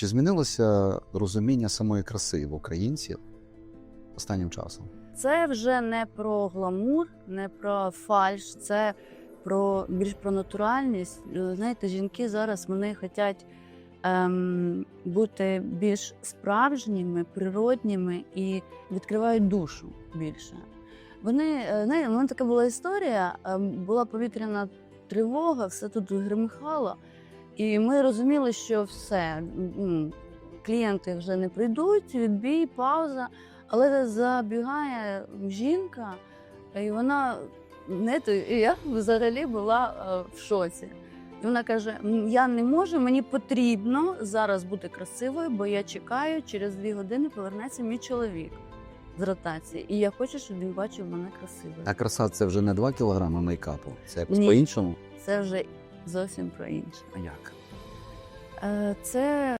Чи змінилося розуміння самої краси в українців останнім часом? Це вже не про гламур, не про фальш, це про більш про натуральність. Е, Знаєте, жінки зараз вони хочуть ем, бути більш справжніми, природніми і відкривають душу більше. Вони е, знаєте, у мене така була історія. ем, Була повітряна тривога, все тут гримихало, і ми розуміли, що все клієнти вже не прийдуть, відбій, пауза. Але забігає жінка, і вона не то, я взагалі була е, в шоці. І вона каже: Я не можу, мені потрібно зараз бути красивою, бо я чекаю, через дві години повернеться мій чоловік з ротації. І я хочу, щоб він бачив мене красивою. А краса це вже не 2 кілограми мейкапу, це якось по-іншому. Це вже зовсім про інше. А як? Е, Це